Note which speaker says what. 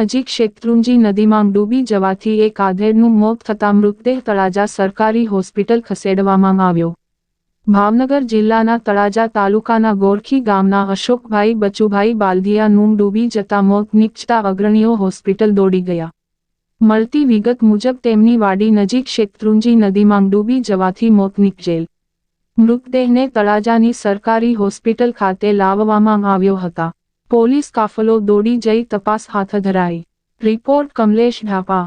Speaker 1: નજીક શેત્રુંજી નદીમાં ડૂબી જવાથી એક આધેડનું મોત થતાં મૃતદેહ તળાજા સરકારી હોસ્પિટલ ખસેડવામાં આવ્યો. ભાવનગર જિલ્લાના તળાજા તાલુકાના ગોરખી ગામના અશોકભાઈ બચુભાઈ બાલદિયાનું ડૂબી જતા મોત નીપજતા અગ્રણીઓ હોસ્પિટલ દોડી ગયા. મળતી વિગત મુજબ તેમની વાડી નજીક શેત્રુંજી નદીમાં ડૂબી જવાથી મોત નીપજેલ. મૃતદેહને તળાજાની સરકારી હોસ્પિટલ ખાતે લાવવામાં આવ્યો હતા. પોલીસ કાફલો દોડી જઈ તપાસ હાથ ધરાઈ રિપોર્ટ કમલેશ ઢાપા